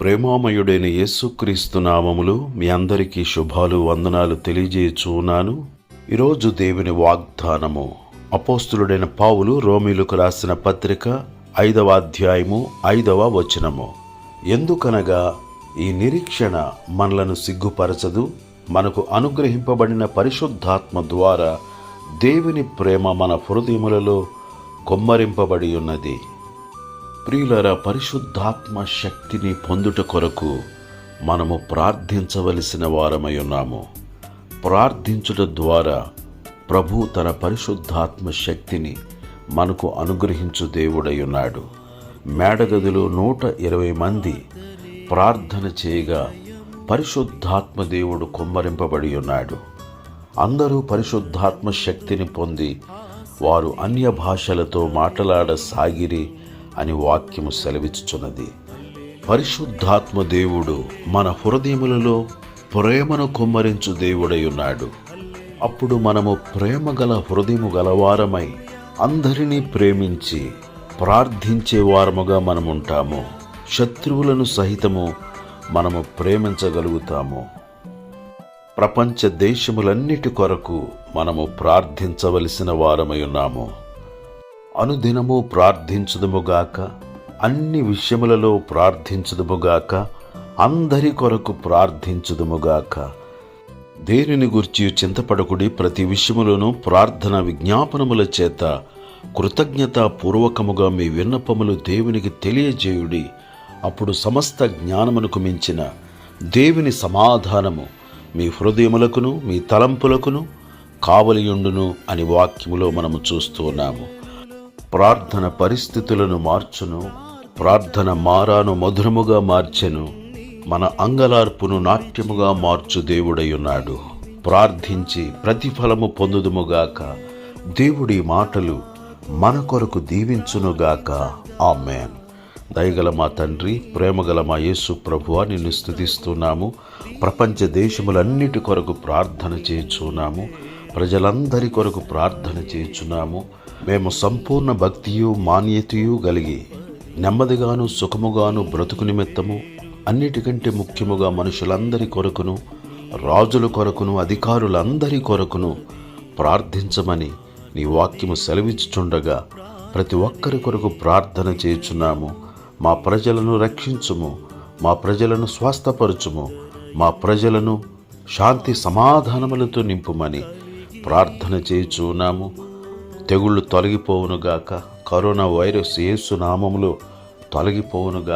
ప్రేమామయుడైన యేసుక్రీస్తు నామములు మీ అందరికీ శుభాలు వందనాలు తెలియజేయుచున్నాను. ఈరోజు దేవుని వాగ్దానము. అపోస్తులుడైన పావులు రోమిలకు రాసిన పత్రిక ఐదవ అధ్యాయము ఐదవ వచనము. ఎందుకనగా ఈ నిరీక్షణ మనలను సిగ్గుపరచదు మనకు అనుగ్రహింపబడిన పరిశుద్ధాత్మ ద్వారా దేవుని ప్రేమ మన హృదయములలో కొమ్మరింపబడి ఉన్నది. ప్రియులర పరిశుద్ధాత్మ శక్తిని పొందుట కొరకు మనము ప్రార్థించవలసిన వారమై ఉన్నాము. ప్రార్థించుట ద్వారా ప్రభు తన పరిశుద్ధాత్మ శక్తిని మనకు అనుగ్రహించు దేవుడై ఉన్నాడు. మేడగదిలో నూట ఇరవై మంది ప్రార్థన చేయగా పరిశుద్ధాత్మ దేవుడు కుమ్మరింపబడి ఉన్నాడు. అందరూ పరిశుద్ధాత్మ శక్తిని పొంది వారు అన్య భాషలతో మాట్లాడసాగిరి అని వాక్యము సెలవిచ్చుచున్నది. పరిశుద్ధాత్మ దేవుడు మన హృదయములలో ప్రేమను కుమ్మరించు దేవుడై ఉన్నాడు. అప్పుడు మనము ప్రేమ గల హృదయము గలవారమై అందరినీ ప్రేమించి ప్రార్థించే వారముగా మనముంటాము. శత్రువులను సహితము మనము ప్రేమించగలుగుతాము. ప్రపంచ దేశములన్నిటి కొరకు మనము ప్రార్థించవలసిన వారమై ఉన్నాము. అనుదినము ప్రార్థించదుముగాక అన్ని విషయములలో ప్రార్థించదుముగాక అందరి కొరకు ప్రార్థించదుముగాక. దేనిని గుర్చి చింతపడకుడి ప్రతి విషయములోనూ ప్రార్థన విజ్ఞాపనముల చేత కృతజ్ఞతాపూర్వకముగా మీ విన్నపములు దేవునికి తెలియజేయుడి. అప్పుడు సమస్త జ్ఞానమునకు మించిన దేవుని సమాధానము మీ హృదయములకును మీ తలంపులకును కావలియుండును అని వాక్యములో మనము చూస్తున్నాము ప్రార్థన పరిస్థితులను మార్చును ప్రార్థన మారాను మధురముగా మార్చెను మన అంగలార్పును నాట్యముగా మార్చు దేవుడయున్నాడు ప్రార్థించి ప్రతిఫలము పొందుదుముగాక దేవుడి మాటలు మన కొరకు దీవించునుగాక ఆమెన్. దయగల మా తండ్రి ప్రేమగల మా యేసు ప్రభువా నిన్ను స్థుతిస్తున్నాము ప్రపంచ దేశములన్నిటి కొరకు ప్రార్థన చేయుచున్నాము. ప్రజలందరి కొరకు ప్రార్థన చేయుచున్నాము. మేము సంపూర్ణ భక్తియు మాన్యతయు కలిగి నెమ్మదిగాను సుఖముగాను బ్రతుకు నిమిత్తము అన్నిటికంటే ముఖ్యముగా మనుషులందరి కొరకును రాజుల కొరకును అధికారులందరి కొరకును ప్రార్థించమని నీ వాక్యము సెలవిచ్చుచుండగా ప్రతి ఒక్కరి కొరకు ప్రార్థన చేయుచున్నాము. మా ప్రజలను రక్షించుము మా ప్రజలను స్వస్థపరచుము మా ప్రజలను శాంతి సమాధానములతో నింపుమని ప్రార్థన చేయుచున్నాము. తెగుళ్ళు తొలగిపోవునుగాక. కరోనా వైరస్ ఏసు నామములో తొలగిపోవునుగా